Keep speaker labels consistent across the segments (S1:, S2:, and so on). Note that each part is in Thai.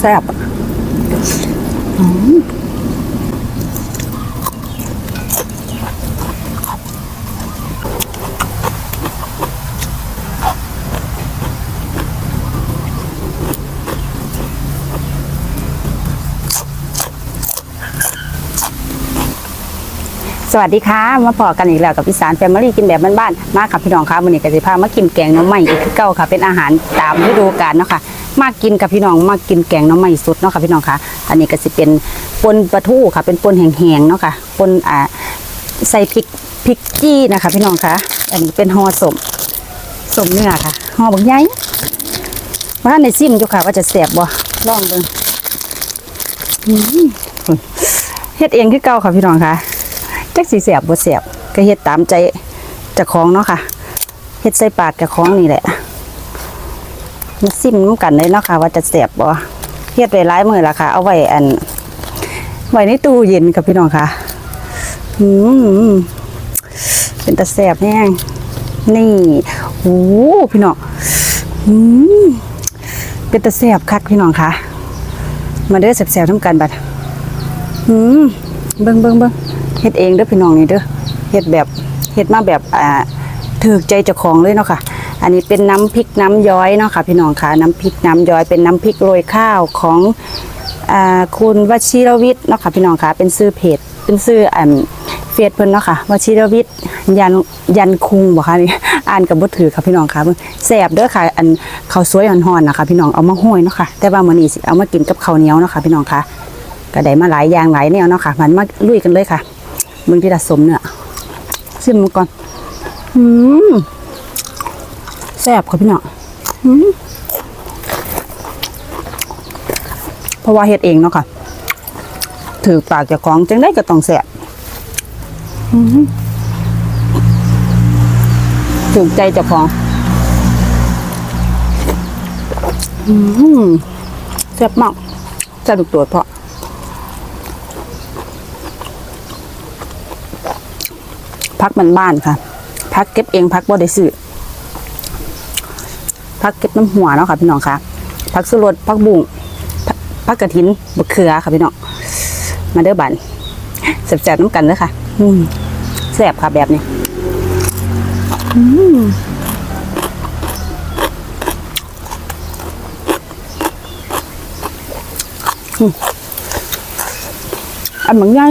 S1: แซ่บ สวัสดีค่ะ มาพอกันอีกแล้วกับพี่สารแฟมิลี่กินแบบบ้านๆ มาค่ะพี่น้องค่ะวันนี้ก็จะพามากินแกงน้ำใหม่อีกเก่าค่ะ เป็นอาหารตามฤดูกาลเนาะค่ะ มากินกับพี่น้องมากินแกงน้ำใหม่สุดเนาะค่ะพี่น้องค่ะ อันนี้ก็จะเป็นปนปลาทูค่ะ เป็นปนแห้งๆเนาะค่ะปนอ่าใส่พริกพริกจี้นะคะ พี่น้องค่ะ อันนี้เป็นห่อสมสมเนื้อค่ะห่อบักใหญ่ว่าในซิมอยู่ค่ะ ว่าจะแสบบ่ลองเบิ่งอืมเฮ็ดเองคือเก่าค่ะพี่น้องค่ะ จักสีเสียบบ่เสียบก็เฮ็ดตามใจเจ้าของเนาะค่ะเฮ็ดใส่ปากเจ้าของนี่แหละมาซิมน้ำกันเลยเนาะค่ะ ว่าจะเสียบบ่เฮ็ดไว้หลายมื้อละค่ะ เอาไว้อันไว้ในตู้เย็นกับพี่น้องค่ะอืมเป็นตะแสบแห้งนี่โอ้พี่น้องอืมเป็นตะแสบคักพี่น้องค่ะ มาเด้อแสบๆทำกันบัดอืมเบิ่งเบิ่งเบิ่ง ฮ็ดเองเด้อพี่น้องนี่เด้อเฮ็ดแบบเฮ็ดมาแบบอ่าถูกใจเจ้าของเลยเนาะค่ะ อันนี้เป็นน้ำพริกน้ำย้อยเนาะค่ะพี่น้องค่ะน้ำพริกน้ำย้อยเป็นน้ำพริกโรยข้าวของอ่าคุณวชิรวิทย์เนาะค่ะพี่น้องค่ะเป็นชื่อเพจเป็นชื่ออันเฟซเพิ่นเนาะค่ะวชิรวิทย์ยันยันคุงบ่ค่ะนี่อ่านกับบ่ถือค่ะพี่น้องค่ะเบิ่งแซ่บเด้อค่ะ อันข้าวสวยอ่อนๆนะคะพี่น้องเอามาห้อยเนาะค่ะแต่ว่ามื้อนี้สิเอามากินกับข้าวเหนียวเนาะค่ะพี่น้องค่ะก็ได้มาหลายอย่างหลายแนวเนาะค่ะมันมาลุยกันเลยค่ะ มึงที่ดัดสมเนี่ยชิมมันก่อน อืมแซ่บค่ะพี่เนาะอืมเพราะว่าเฮ็ดเองเนาะค่ะ ถือปากจากของจังได้ก็ต้องแซ่บถึงใจเจ้าของแซ่บมากแซ่บทุกตัวเพราะ พักมันบ้านค่ะ พักเก็บเองพักบ่ได้ซื้อพักเก็บน้ำหัวเนาะค่ะพี่น้องค่ะพักสุรสพักบุ้งพักกระถินบะเขือค่ะพี่น้องมาเด้อบันแสบๆน้ำกันเลยค่ะอืมแสบค่ะแบบนี้อันเหมือนไง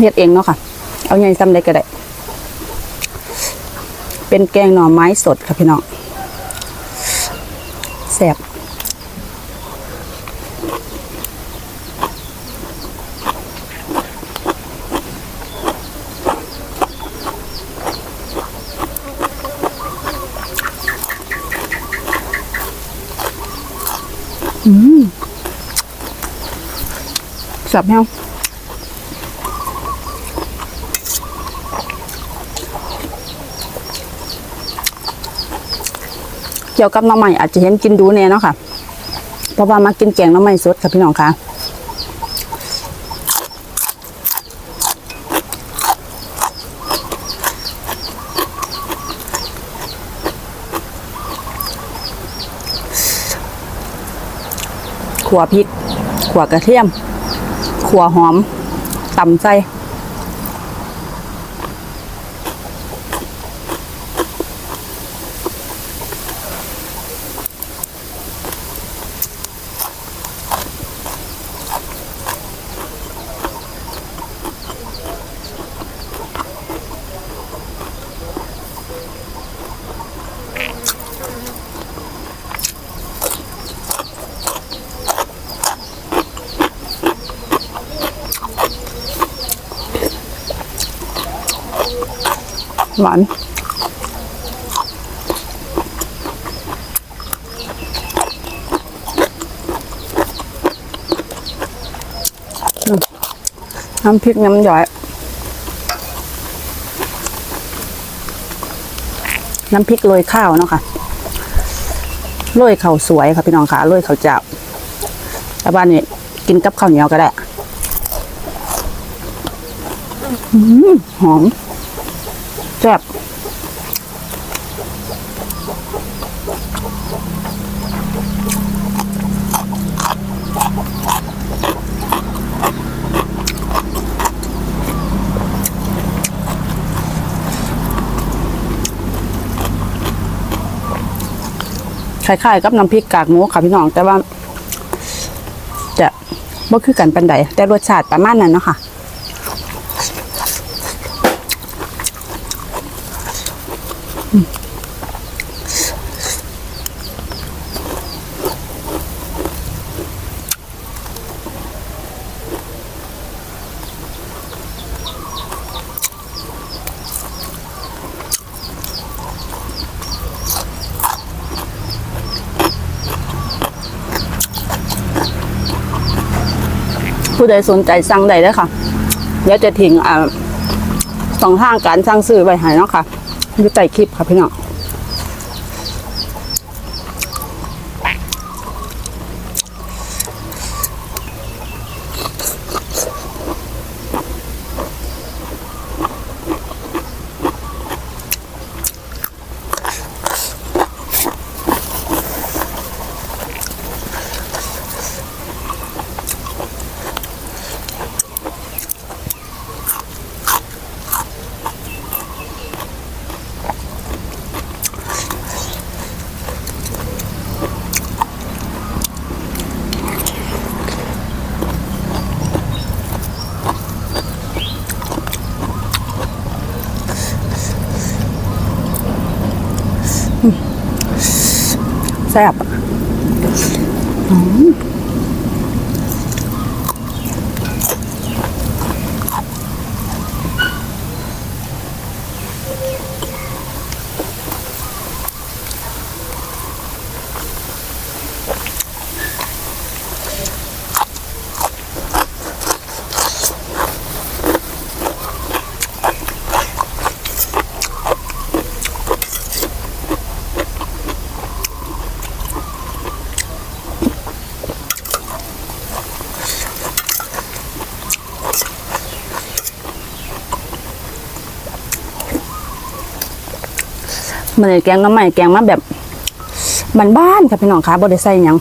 S1: เฮ็ดเองเนาะค่ะ เอาใหญ่ซ้ำเล็กก็ได้ เป็นแกงหน่อไม้สดค่ะพี่น้องแซ่บอืมแซ่บแฮง เกี่ยวกับน้ำใหม่อาจจะเห็นกินดูเนี่ยเนาะค่ะ เพราะว่ามากินแกงน้ำใหม่สดค่ะพี่น้องค่ะขัวพริกขัวกระเทียมขัวหอมตำใส่ หวานน้ำพริกน้ำย้อย น้ำพริกโรยข้าวเนาะค่ะโรยข้าวสวยค่ะพี่น้องค่ะโรยข้าวเจ้าแต่บ้านนี้กินกับข้าวเหนียวก็ได้หอม แซ่บ คล้ายๆกับน้ำพริกกากหมูค่ะพี่น้อง แต่ว่า จะบ่คือกันปันใดแต่รสชาติประมาณนั้นเนาะค่ะ ผู้ใดสนใจสั่งได้เลยค่ะเดี๋ยวจะทิ้งอ่าสองทางการสั่งซื้อไว้ให้เนาะค่ะอยู่ใต้คลิปค่ะพี่น้อง แซ่บอืม มันเลยแกงน้ำใหม่แกงมาแบบบ้านๆค่ะพี่น้องคะบริใส่ยัง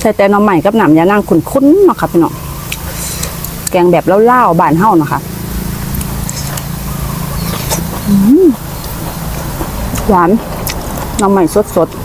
S1: ใส่แต่น้ำใหม่กับหนำยานางขุนๆเนาะค่ะพี่น้องแกงแบบเล่าๆบานเฮาเนาะค่ะหวานน้ำใหม่สดๆ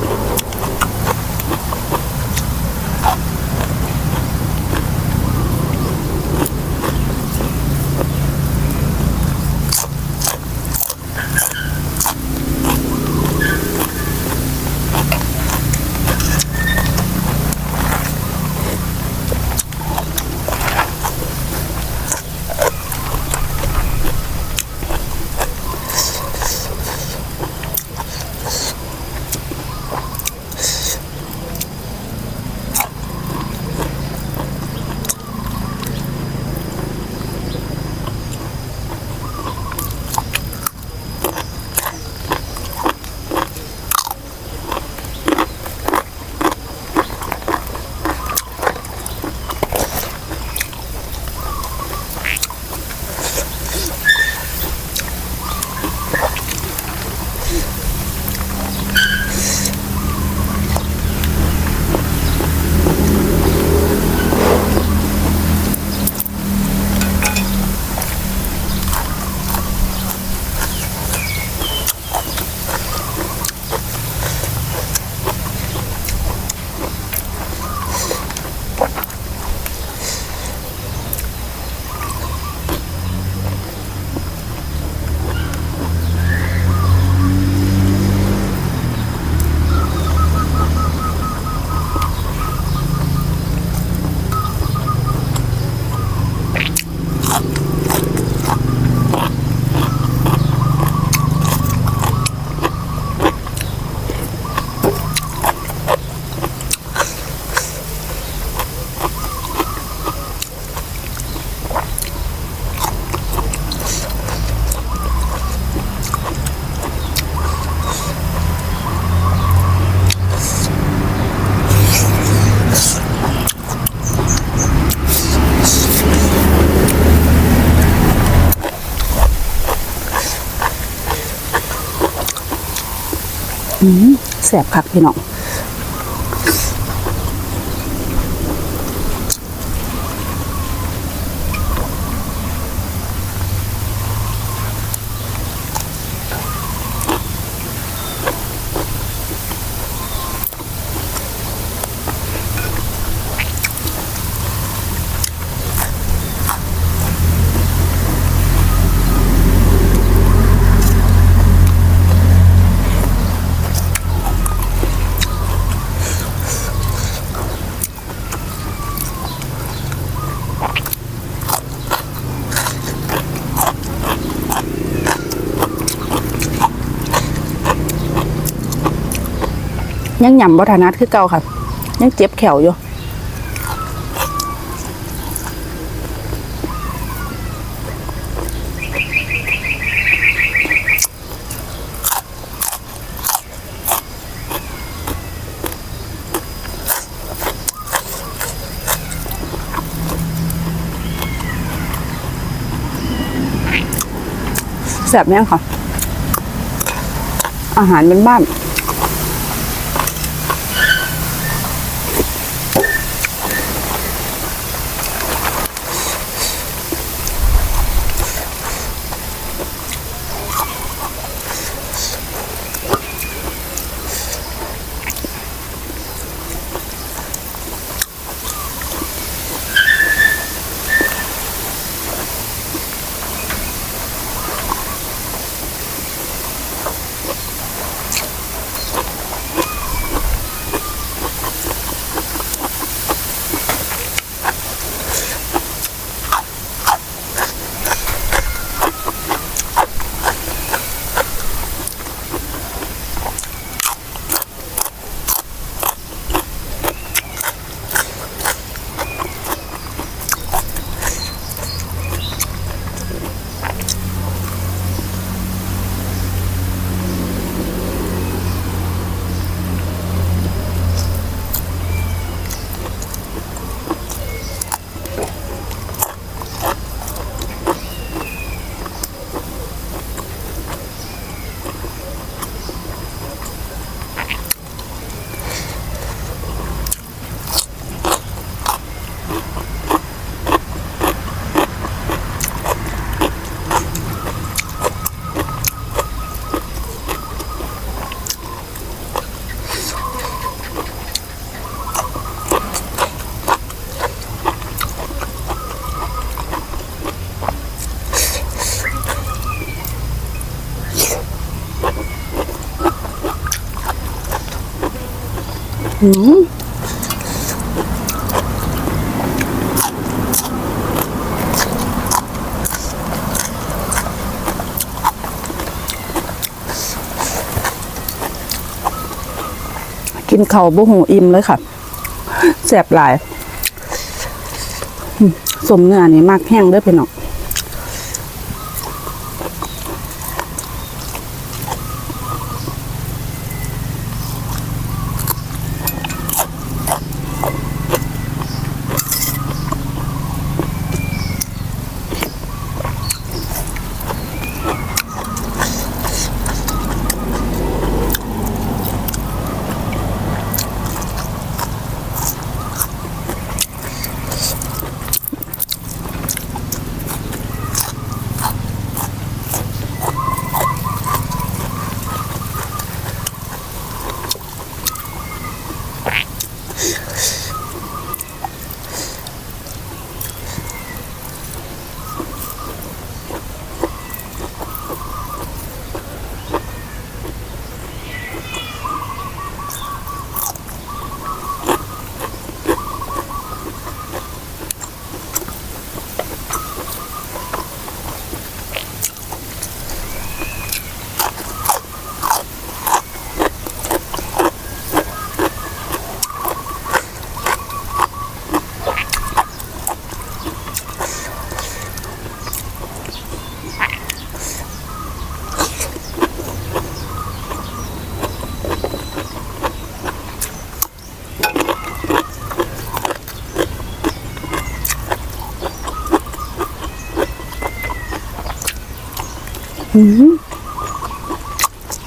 S1: แสบคักพี่น้อง
S2: ยังหย่ำวัฒนัดคือเก่าค่ะ ยังเจ็บแขวอยู่แสบเนี่งค่ะ อาหารเป็นบ้าน กินเขาบ่หูอิ่มเลยค่ะแสบหลายสมเนื้อนี่มากแห้งเด้อพี่น้อง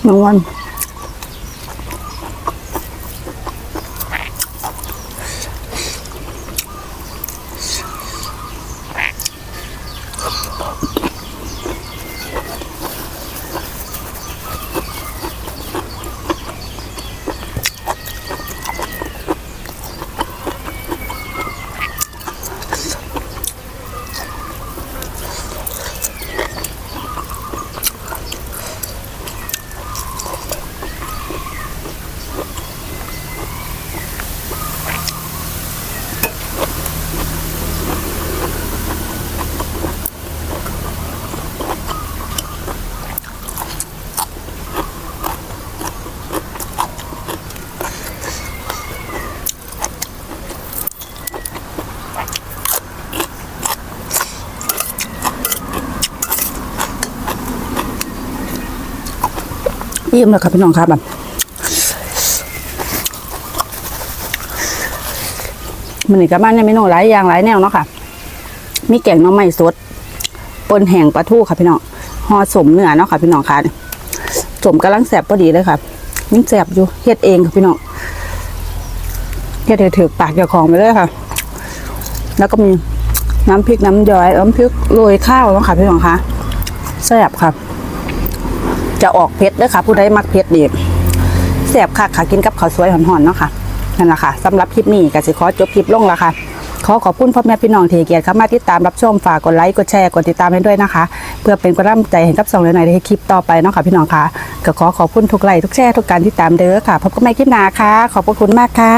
S2: นวล อิ่มแล้วค่ะพี่น้องครับแบบมันนี่ก็บ้านเนี่ยเมนูหลายอย่างหลายแนวเนาะค่ะ มีแกงน้ำไม้สดปนแห้งปลาทูค่ะพี่น้องห่อสมเนื้อเนาะค่ะพี่น้องค่ะสมกำลังแสบพอดีเลยค่ะยิ่งแสบอยู่เฮ็ดเองค่ะพี่น้องเฮ็ดให้ถือปากเจ้าของไปเลยค่ะ แล้วก็มีน้ำพริกน้ำย้อยน้ำพริกโรยข้าวเนาะค่ะพี่น้องค่ะแซบค่ะ จะออกเผ็ดด้อค่ะ ผู้ใดมักเผ็ดดีแซ่บค่ะค่ะกินกับข้าวสวยหอนๆเนาะค่ะนั่นแหละค่ะสำหรับคลิปนี้ก็สิขอจบคลิปลงแล้วค่ะขอขอบคุณพ่อแม่พี่น้องที่เกียรติเข้ามาติดตามรับชมฝากกดไลค์กดแชร์กดติดตามให้ด้วยนะคะ เพื่อเป็นกำลังใจให้กับสองเลยในในคลิปต่อไปเนาะค่ะพี่น้องค่ะก็ขอขอบคุณทุกไลค์ทุกแชร์ทุกการติดตามเด้อค่ะพบกันใหม่คลิปหน้าค่ะ ขอบพระคุณมากค่ะ